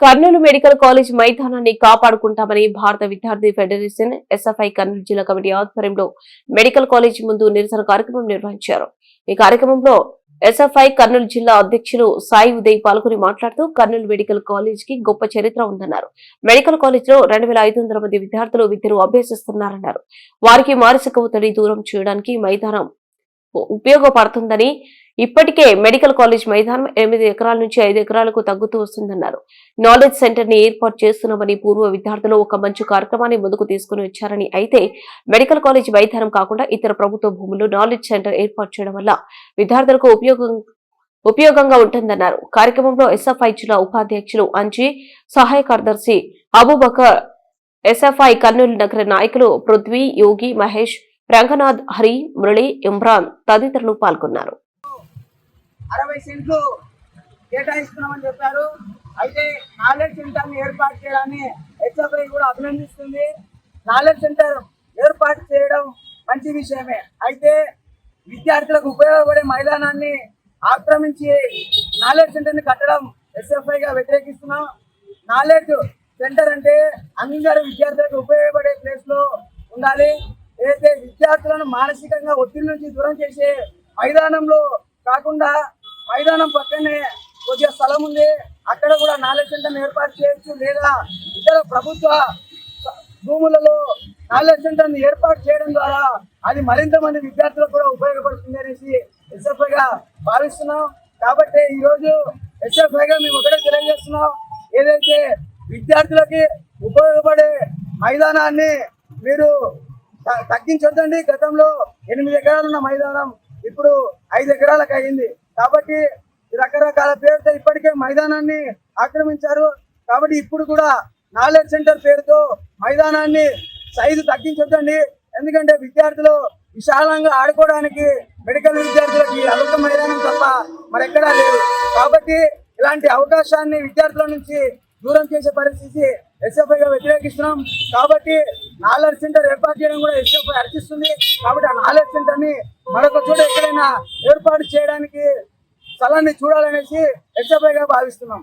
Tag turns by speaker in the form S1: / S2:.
S1: Kurnool medical college మైదానాన్ని కాపాడుకుంటామని భారత విద్యార్థి ఫెడరేషన్ ఎస్ఎఫ్ఐ కర్నూలు జిల్లా కమిటీ ఆధ్వర్యంలో మెడికల్ కాలేజ్ ముందు నిరసన కార్యక్రమం నిర్వహించారు. ఈ కార్యక్రమంలో ఎస్ఎఫ్ఐ కర్నూలు జిల్లా అధ్యక్షులు సాయి ఉదయ్ పాల్గొని మాట్లాడుతూ కర్నూలు మెడికల్ కాలేజ్కి గొప్ప చరిత్ర ఉందన్నారు. మెడికల్ కాలేజ్లో రెండు వేల మంది విద్యార్థులు విద్యను అభ్యసిస్తున్నారన్నారు. వారికి మానసిక ఒత్తిడి దూరం చేయడానికి మైదానం ఉపయోగపడుతుందని ఇప్పటికే మెడికల్ కాలేజ్ మైదానం ఎనిమిది ఎకరాల నుంచి ఐదు ఎకరాలకు తగ్గుతూ వస్తుందన్నారు. నాలెడ్జ్ సెంటర్ని ఏర్పాటు చేస్తున్నామని పూర్వ విద్యార్థులు ఒక మంచి కార్యక్రమాన్ని ముందుకు తీసుకుని వచ్చారని అయితే మెడికల్ కాలేజ్ మైదానం కాకుండా ఇతర ప్రభుత్వ భూములు నాలెడ్జ్ సెంటర్ ఏర్పాటు చేయడం వల్ల విద్యార్థులకు ఉపయోగం ఉపయోగంగా ఉంటుందన్నారు. కార్యక్రమంలో ఎస్ఎఫ్ఐ జిల్లా ఉపాధ్యక్షులు అంజీ సహాయ కార్యదర్శి అబూబకర్ ఎస్ఎఫ్ఐ కర్నూలు నగర నాయకులు పృథ్వీ యోగి మహేష్ రంగనాథ్ హరి మురళి ఇమ్రాన్ తదితరులు పాల్గొన్నారు.
S2: అరవై సెంట్లు కేటాయిస్తున్నామని చెప్పారు. అయితే నాలెడ్జ్ సెంటర్ని ఏర్పాటు చేయడాన్ని హెచ్ఎఫ్ఐ కూడా అభినందిస్తుంది. నాలెడ్జ్ సెంటర్ ఏర్పాటు చేయడం మంచి విషయమే. అయితే విద్యార్థులకు ఉపయోగపడే మైదానాన్ని ఆక్రమించి నాలెడ్జ్ సెంటర్ని కట్టడం ఎస్ఎఫ్ఐగా వ్యతిరేకిస్తున్నాం. నాలెడ్జ్ సెంటర్ అంటే అందరు విద్యార్థులకు ఉపయోగపడే ప్లేస్లో ఉండాలి. అయితే విద్యార్థులను మానసికంగా ఒత్తిడి నుంచి దూరం చేసే మైదానంలో కాకుండా మైదానం పక్కనే కొద్దిగా స్థలం ఉంది. అక్కడ కూడా నాలెడ్జ్ సెంటర్ ఏర్పాటు చేయొచ్చు. లేదా ఇతర ప్రభుత్వ భూములలో నాలెడ్జ్ సెంటర్ని ఏర్పాటు చేయడం ద్వారా అది మరింత మంది విద్యార్థులకు కూడా ఉపయోగపడుతుంది అనేసి ఎస్ఎఫ్ఐగా భావిస్తున్నాం. కాబట్టి ఈరోజు ఎస్ఎఫ్ఐగా మేము ఒకటే తెలియజేస్తున్నాం. ఏదైతే విద్యార్థులకి ఉపయోగపడే మైదానాన్ని మీరు తగ్గించొద్దండి. గతంలో ఎనిమిది ఎకరాలు ఉన్న మైదానం ఇప్పుడు ఐదు ఎకరాలకు అయింది. కాబట్టి రకరకాల పేరుతో ఇప్పటికే మైదానాన్ని ఆక్రమించారు. కాబట్టి ఇప్పుడు కూడా నాలెడ్జ్ సెంటర్ పేరుతో మైదానాన్ని సైజు తగ్గించొద్దండి. ఎందుకంటే విద్యార్థులు విశాలంగా ఆడుకోవడానికి మెడికల్ విద్యార్థులకి అదొక మైదానం తప్ప మరెక్కడా లేదు. కాబట్టి ఇలాంటి అవకాశాన్ని విద్యార్థుల నుంచి దూరం చేసే పరిస్థితి ఎస్ఎఫ్ఐగా వ్యతిరేకిస్తున్నాం. కాబట్టి నాలెడ్జ్ సెంటర్ ఏర్పాటు చేయడం కూడా ఎస్ఎఫ్ఐ అర్చిస్తుంది. కాబట్టి ఆ నాలెడ్జ్ సెంటర్ని మరొక చోట ఎక్కడైనా ఏర్పాటు చేయడానికి స్థలాన్ని చూడాలనేసి ఎస్ఎఫ్ఐగా భావిస్తున్నాం.